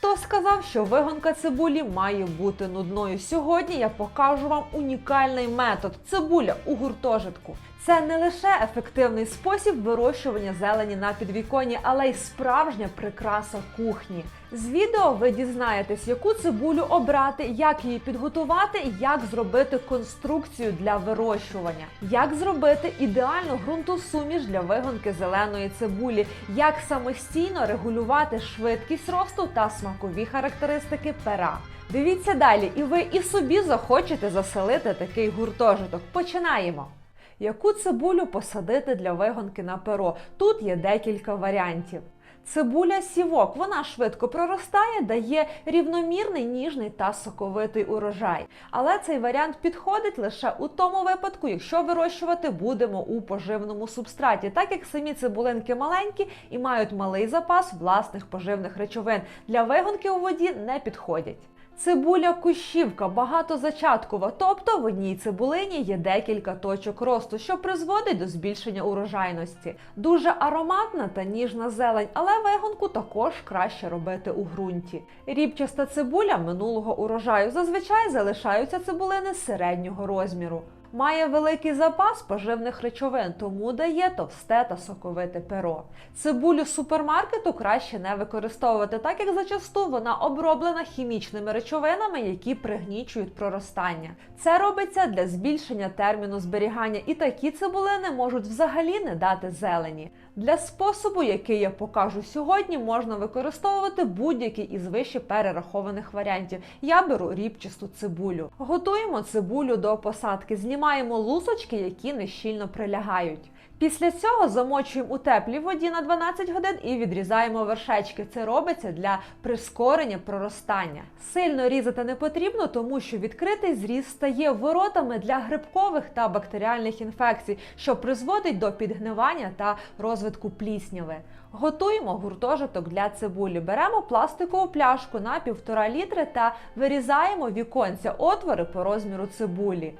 Хто сказав, що вигонка цибулі має бути нудною? Сьогодні я покажу вам унікальний метод цибуля у гуртожитку. Це не лише ефективний спосіб вирощування зелені на підвіконні, але й справжня прикраса кухні. З відео ви дізнаєтесь, яку цибулю обрати, як її підготувати, як зробити конструкцію для вирощування, як зробити ідеальну ґрунтосуміш для вигонки зеленої цибулі, як самостійно регулювати швидкість росту та смакові характеристики пера. Дивіться далі, і ви і собі захочете заселити такий гуртожиток. Починаємо! Яку цибулю посадити для вигонки на перо? Тут є декілька варіантів. Цибуля сівок, вона швидко проростає, дає рівномірний, ніжний та соковитий урожай. Але цей варіант підходить лише у тому випадку, якщо вирощувати будемо у поживному субстраті, так як самі цибулинки маленькі і мають малий запас власних поживних речовин. Для вигонки у воді не підходять. Цибуля кущівка багатозачаткова, тобто в одній цибулині є декілька точок росту, що призводить до збільшення урожайності. Дуже ароматна та ніжна зелень, але вигонку також краще робити у ґрунті. Рібчаста цибуля минулого урожаю зазвичай залишаються цибулини середнього розміру. Має великий запас поживних речовин, тому дає товсте та соковите перо. Цибулю супермаркету краще не використовувати, так як зачасту вона оброблена хімічними речовинами, які пригнічують проростання. Це робиться для збільшення терміну зберігання, і такі цибулини можуть взагалі не дати зелені. Для способу, який я покажу сьогодні, можна використовувати будь-який із вище перерахованих варіантів. Я беру рібчасту цибулю. Готуємо цибулю до посадки, знімаємо лусочки, які нещільно прилягають. Після цього замочуємо у теплій воді на 12 годин і відрізаємо вершечки. Це робиться для прискорення проростання. Сильно різати не потрібно, тому що відкритий зріз стає воротами для грибкових та бактеріальних інфекцій, що призводить до підгнивання та розвитку плісняви. Готуємо гуртожиток для цибулі. Беремо пластикову пляшку на 1,5 літри та вирізаємо віконця отвори по розміру цибулі.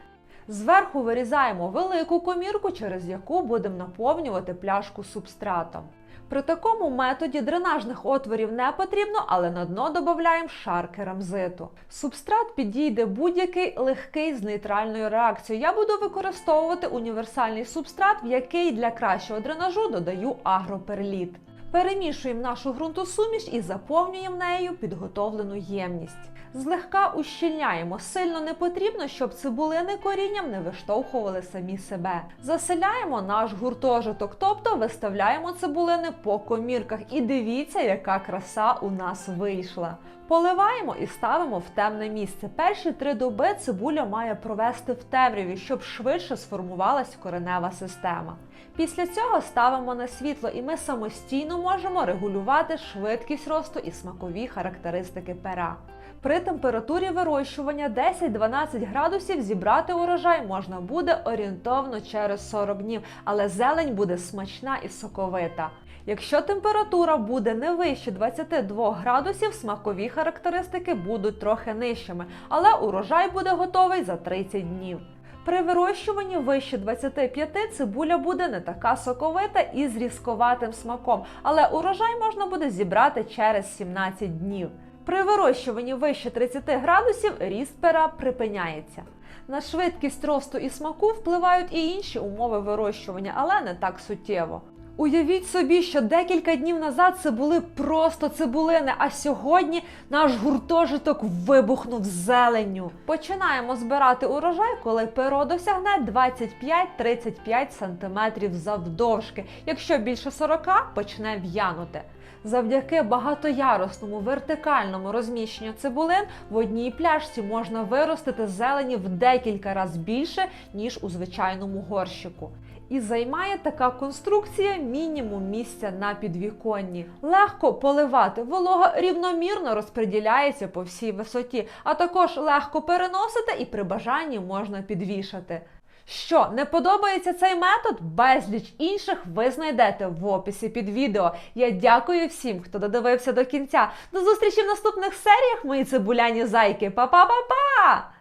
Зверху вирізаємо велику комірку, через яку будемо наповнювати пляшку субстратом. При такому методі дренажних отворів не потрібно, але на дно додаємо шар керамзиту. Субстрат підійде будь-який легкий з нейтральною реакцією. Я буду використовувати універсальний субстрат, в який для кращого дренажу додаю агроперліт. Перемішуємо нашу ґрунтосуміш і заповнюємо нею підготовлену ємність. Злегка ущільняємо. Сильно не потрібно, щоб цибулини корінням не виштовхували самі себе. Заселяємо наш гуртожиток, тобто виставляємо цибулини по комірках. І дивіться, яка краса у нас вийшла. Поливаємо і ставимо в темне місце. Перші три доби цибуля має провести в темряві, щоб швидше сформувалась коренева система. Після цього ставимо на світло, і ми самостійно можемо регулювати швидкість росту і смакові характеристики пера. При температурі вирощування 10-12 градусів зібрати урожай можна буде орієнтовно через 40 днів, але зелень буде смачна і соковита. Якщо температура буде не вище 22 градусів, смакові характеристики будуть трохи нижчими, але урожай буде готовий за 30 днів. При вирощуванні вище 25 цибуля буде не така соковита і з різковатим смаком, але урожай можна буде зібрати через 17 днів. При вирощуванні вище 30 градусів ріст пера припиняється. На швидкість росту і смаку впливають і інші умови вирощування, але не так суттєво. Уявіть собі, що декілька днів назад це були просто цибулини, а сьогодні наш гуртожиток вибухнув зеленню. Починаємо збирати урожай, коли перо досягне 25-35 см завдовжки. Якщо більше 40, почне в'янути. Завдяки багатоярусному вертикальному розміщенню цибулин в одній пляшці можна виростити зелені в декілька разів більше, ніж у звичайному горщику. І займає така конструкція мінімум місця на підвіконні. Легко поливати, волога рівномірно розподіляється по всій висоті, а також легко переносити і при бажанні можна підвішати. Що не подобається цей метод? Безліч інших ви знайдете в описі під відео. Я дякую всім, хто додивився до кінця. До зустрічі в наступних серіях, мої цибуляні зайки. Па-па-па-па!